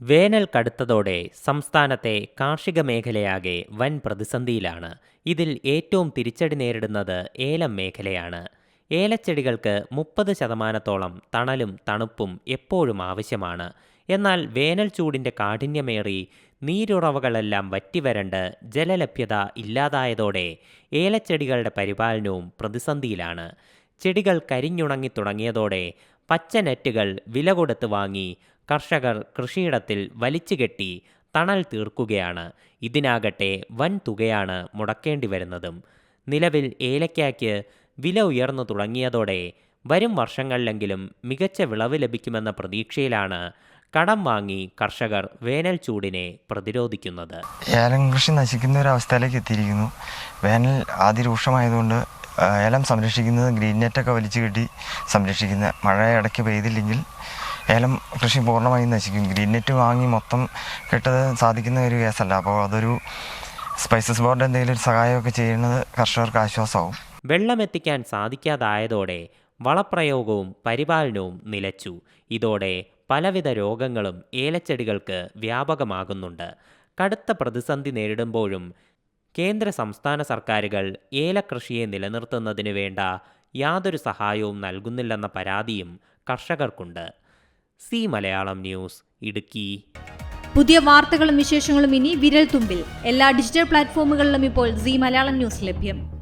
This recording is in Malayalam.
വേനൽ കടുത്തതോടെ സംസ്ഥാനത്തെ കാർഷിക മേഖലയാകെ വൻ പ്രതിസന്ധിയിലാണ്. ഇതിൽ ഏറ്റവും തിരിച്ചടി നേരിടുന്നത് ഏലം മേഖലയാണ്. ഏലച്ചെടികൾക്ക് മുപ്പത് ശതമാനത്തോളം തണലും തണുപ്പും എപ്പോഴും ആവശ്യമാണ്. എന്നാൽ വേനൽ ചൂടിന്റെ കാഠിന്യമേറി നീരുറവകളെല്ലാം വറ്റിവരണ്ട് ജലലഭ്യത ഇല്ലാതായതോടെ ഏലച്ചെടികളുടെ പരിപാലനവും പ്രതിസന്ധിയിലാണ്. ചെടികൾ കരിഞ്ഞുണങ്ങി തുടങ്ങിയതോടെ പച്ച നെറ്റുകൾ വില കൊടുത്ത് വാങ്ങി കർഷകർ കൃഷിയിടത്തിൽ വലിച്ചുകെട്ടി തണൽ തീർക്കുകയാണ്. ഇതിനാകട്ടെ വൻ തുകയാണ് മുടക്കേണ്ടി വരുന്നതും. നിലവിൽ ഏലക്കാക്ക് വില ഉയർന്നു തുടങ്ങിയതോടെ വരും വർഷങ്ങളിലെങ്കിലും മികച്ച വിളവ് ലഭിക്കുമെന്ന പ്രതീക്ഷയിലാണ് കടം വാങ്ങി കർഷകർ വേനൽ ചൂടിനെ പ്രതിരോധിക്കുന്നത്. ഏലം കൃഷി നശിക്കുന്ന ഒരു അവസ്ഥയിലേക്ക് എത്തിയിരിക്കുന്നു. വേനൽ അതിരൂക്ഷമായതുകൊണ്ട് ഏലം സംരക്ഷിക്കുന്നത് ഗ്രീൻ നെറ്റൊക്കെ വലിച്ചു കെട്ടി സംരക്ഷിക്കുന്ന മഴ ഇടയ്ക്ക് പെയ്തില്ലെങ്കിൽ ഏലം കൃഷി പൂർണമായും നശിക്കും. ഗ്രീൻ നെറ്റ് വാങ്ങി മൊത്തം കെട്ടത് സാധിക്കുന്ന ഒരു കേസല്ല. അപ്പോൾ അതൊരു സ്പൈസസ് ബോർഡ് എന്തെങ്കിലും സഹായമൊക്കെ ചെയ്യുന്നത് കർഷകർക്ക് ആശ്വാസമാവും. വെള്ളമെത്തിക്കാൻ സാധിക്കാതായതോടെ വളപ്രയോഗവും പരിപാലനവും നിലച്ചു. ഇതോടെ പലവിധ രോഗങ്ങളും ഏലച്ചെടികൾക്ക് വ്യാപകമാകുന്നുണ്ട്. കടുത്ത പ്രതിസന്ധി നേരിടുമ്പോഴും കേന്ദ്ര സംസ്ഥാന സർക്കാരുകൾ ഏലക്കൃഷിയെ നിലനിർത്തുന്നതിന് വേണ്ട യാതൊരു സഹായവും നൽകുന്നില്ലെന്ന പരാതിയും കർഷകർക്കുണ്ട്. C Malayalam news Idukki. പുതിയ വാർത്തകളും വിശേഷങ്ങളും ഇനി വിരൽ തുമ്പിൽ എല്ലാ ഡിജിറ്റൽ പ്ലാറ്റ്ഫോമുകളിലും ഇപ്പോൾ സി മലയാളം ന്യൂസ് ലഭ്യം.